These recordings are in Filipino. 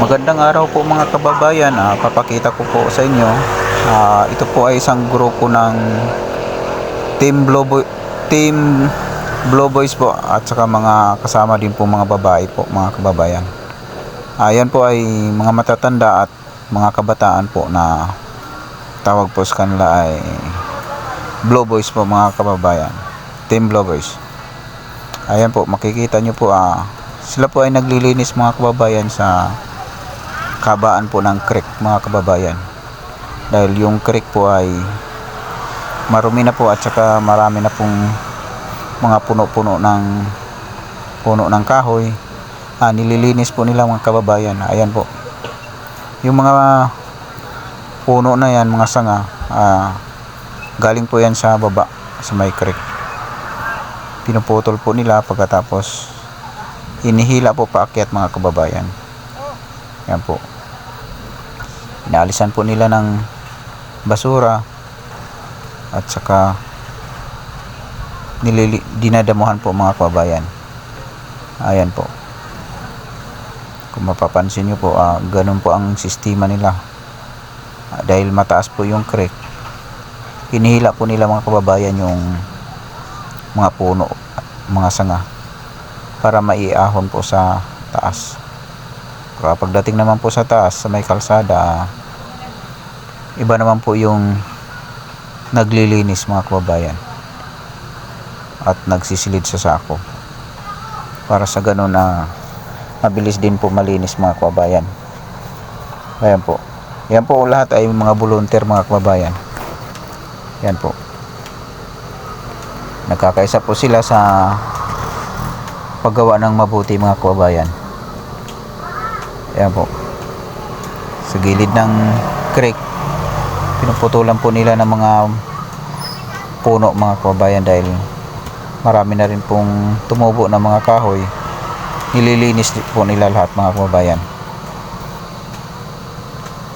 Magandang araw po mga kababayan. Ah, papakita ko po sa inyo. Ah, ito po ay isang grupo ng Team Blue Boy, Team Blue Boys po at saka mga kasama din po mga babae po mga kababayan. Ayan po ay mga matatanda at mga kabataan po na tawag po sa kanila ay Blue Boys po mga kababayan. Team Blue Boys. Ayan po, makikita nyo po ah, sila po ay naglilinis mga kababayan sa kabaan po ng creek mga kababayan. Dahil yung creek po ay marumi na po at saka marami na pong mga puno-puno ng puno ng kahoy. Ah, nililinis po nila mga kababayan. Ayan po. Yung mga puno na yan mga sanga ah, galing po yan sa baba sa may creek. Pinuputol po nila pagkatapos inihila po paakyat mga kababayan. Yan po inaalisan po nila ng basura at saka nilili, dinadamuhan po mga kababayan. Ayan po. Kung mapapansin nyo po ah, ganun po ang sistema nila. Ah, dahil mataas po yung creek hinihila po nila mga kababayan yung mga puno at mga sanga para maiahon po sa taas. Kapag dating naman po sa taas sa may kalsada iba naman po yung naglilinis mga kababayan. At nagsisilid sa sako para sa ganun na mabilis din po malinis mga kababayan. Ayan po. Yan po lahat ay mga volunteer mga kababayan. Yan po. Nagkakaisa po sila sa paggawa ng mabuti mga kababayan. Yan po. Sa gilid ng creek pinuputulan po nila ng mga puno mga kababayan dahil marami na rin pong tumubo ng mga kahoy. Nililinis po nila lahat mga kababayan.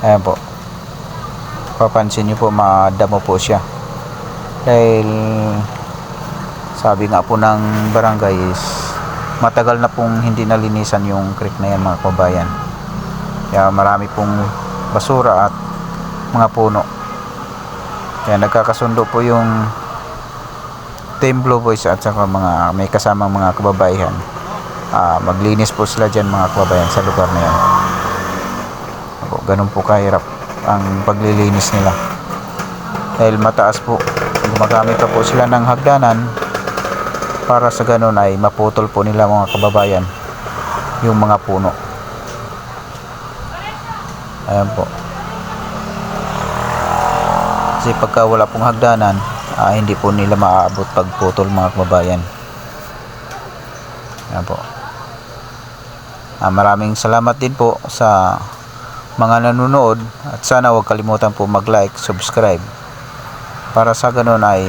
Ayan po. Papansin nyo po madamo po siya. Dahil sabi nga po ng barangay is matagal na pong hindi nalinisan yung creek na yan mga kababayan. Kaya marami pong basura at mga puno kaya nagkakasundo po yung Team Blue Boys at saka mga may kasamang mga kababaihan Ah, maglinis po sila dyan mga kababayan sa lugar na yan. Opo, ganun po kahirap ang paglilinis nila. Dahil mataas po gumagamit pa po sila ng hagdanan para sa ganun ay maputol po nila mga kababayan yung mga puno. Ayan po kasi pagka wala pong hagdanan ah, hindi po nila maaabot pagputol mga kababayan. Ayan po. Ah, maraming salamat din po sa mga nanonood. At sana huwag kalimutan po mag-like, subscribe. Para sa ganun ay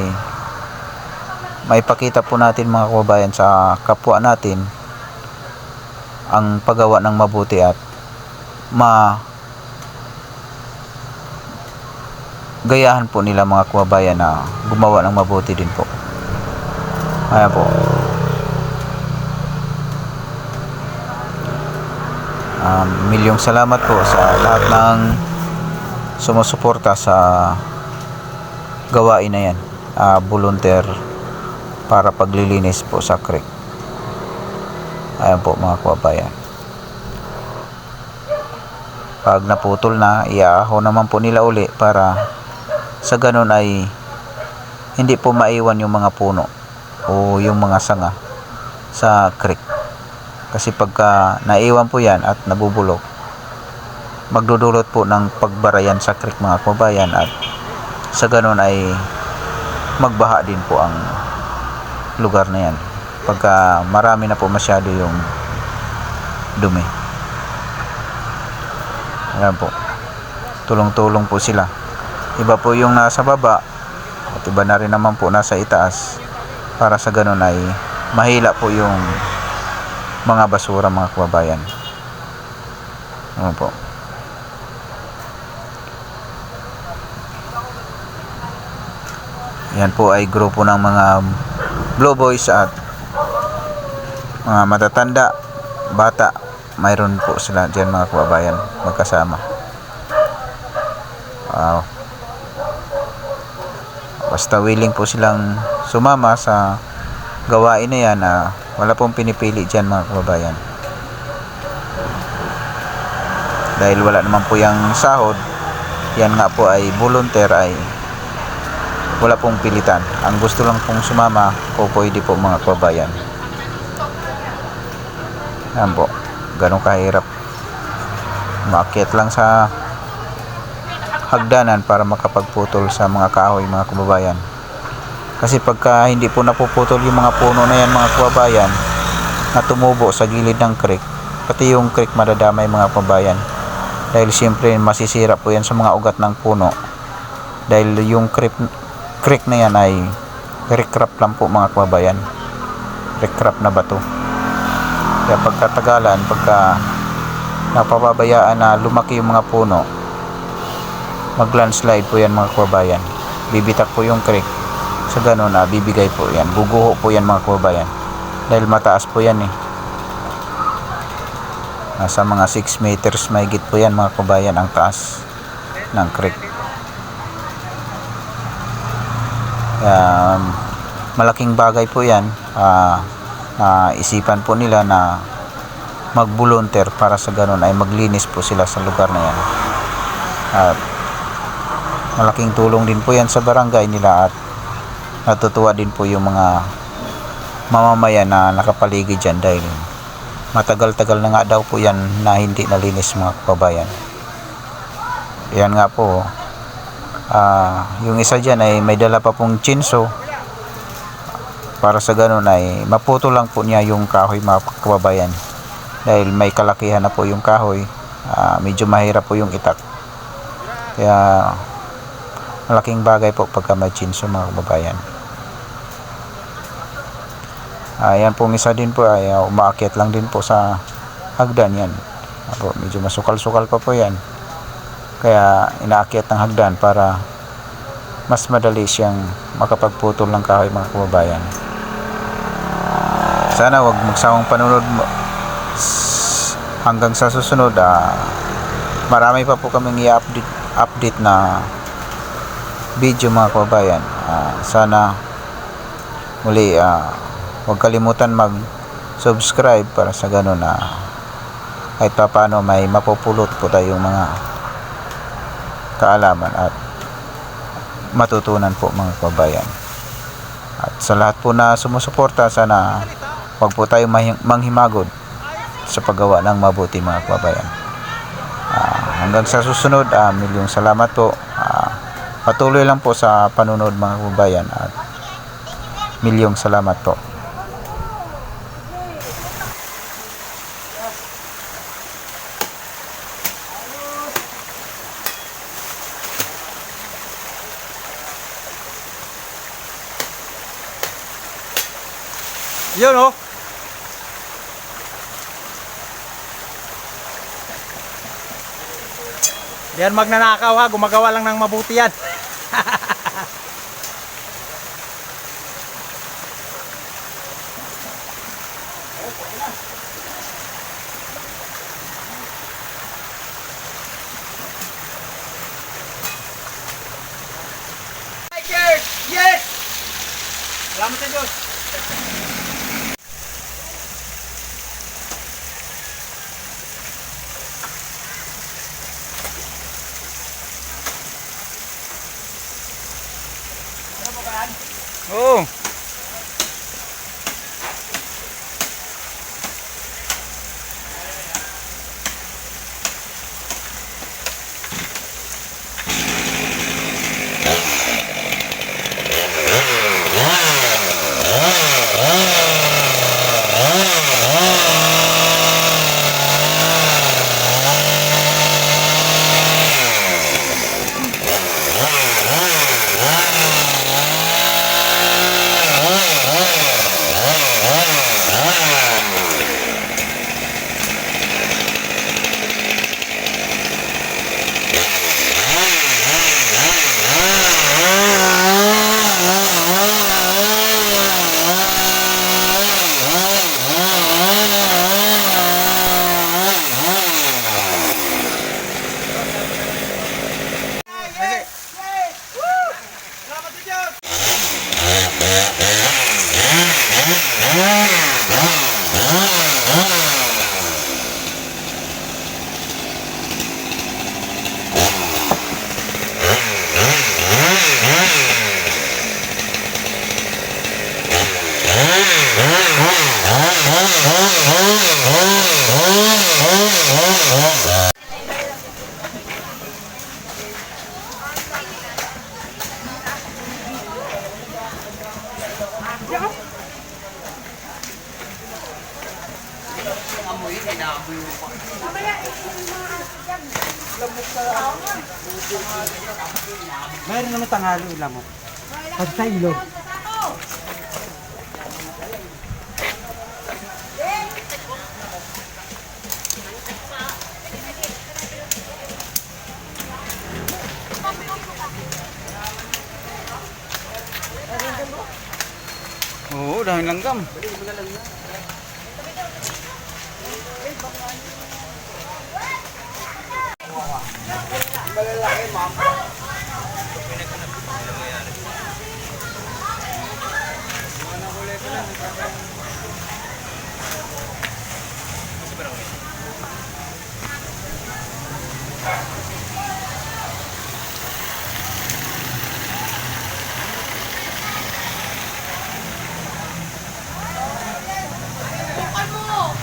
maipakita po natin mga kababayan sa kapwa natin ang paggawa ng mabuti at ma gayahan po nila mga kababayan na gumawa ng mabuti din po ayan po Um, milyong salamat po sa lahat ng sumusuporta sa gawain na yan. Uh, volunteer para paglilinis po sa creek. Ayan po mga kababayan. Pag naputol na, iaaho naman po nila uli para sa ganun ay hindi po maiwan yung mga puno o yung mga sanga sa creek. Kasi pagka naiwan po yan at nabubulok magdudulot po ng pagbarayan sa creek mga kababayan. At sa ganun ay magbaha din po ang lugar na yan. Pagka marami na po masyado yung dumi. Ayan po. Tulong tulong po sila iba po yung nasa baba at iba na rin naman po nasa itaas para sa ganun ay mahila po yung mga basura mga kababayan. Ano po? Yan po ay grupo ng mga Blue Boys at mga matatanda, bata mayroon po sila dyan mga kababayan magkasama. Wow. Basta willing po silang sumama sa gawain na yan na wala pong pinipili dyan mga kababayan. Dahil wala naman po yung sahod, yan nga po ay volunteer ay wala pong pilitan. Ang gusto lang pong sumama o pwede po mga kababayan. Yan po. Ganun kahirap. Maakyat lang sa hagdanan para makapagputol sa mga kahoy mga kababayan. Kasi pagka hindi po napuputol yung mga puno na yan mga kababayan na tumubo sa gilid ng creek, pati yung creek madadamay mga kababayan. Dahil siyempre masisira po yan sa mga ugat ng puno. Dahil yung creek, creek na yan ay recrap lang po mga kababayan. Recrap na bato. Kaya pagkatagalan, pagka napapabayaan na lumaki yung mga puno, mag landslide po yan mga kababayan. Bibitak po yung creek. Sa ganun na bibigay po yan. Guguho po yan mga kababayan. Dahil mataas po yan eh. Nasa mga 6 meters mahigit po yan mga kababayan ang taas ng creek. Um, malaking bagay po yan. Ah, na isipan po nila na mag-volunteer para sa ganun ay maglinis po sila sa lugar na yan. At malaking tulong din po yan sa barangay nila at natutuwa din po yung mga mamamayan na nakapaligid dyan dahil matagal-tagal na nga daw po yan na hindi nalinis mga kababayan. Yan nga po. ah yung isa dyan ay may dala pa pong chinso para sa ganun ay maputo lang po niya yung kahoy mga kababayan dahil may kalakihan na po yung kahoy ah, medyo mahirap po yung itak kaya malaking bagay po pagka may chinso mga kababayan. Ayan pong isa din po ay uh, umaakyat lang din po sa hagdan yan. Apo, medyo masukal-sukal pa po yan. Kaya inaakyat ng hagdan para mas madali siyang makapagputol ng kahoy mga kababayan. Sana wag magsawang panunod hanggang sa susunod ah, marami pa po kaming i-update update na video mga kababayan Ah, sana muli ah, huwag kalimutan mag subscribe para sa ganun na kahit pa paano may mapupulot po tayong mga kaalaman at matutunan po mga kababayan at sa lahat po na sumusuporta sana Huwag po tayo mahi- manghimagod sa paggawa ng mabuti mga kababayan. Ah, hanggang sa susunod, ah, milyong salamat po. Patuloy lang po sa panunod mga kababayan at milyong salamat po. Yun oh. Yan magnanakaw ha, gumagawa lang ng mabuti yan. Yes! Salamat sa Diyos. Mayroon naman tanghalo ulam mo. Pagtaylo. Oo, dahil langgam. Bukan mo!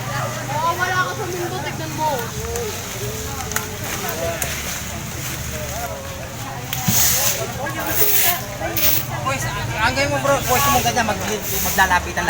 Mawawala ka sa mundo, tignan mo. Boys, angay mo bro. Boys, mo ganyan. Mag, maglalapitan.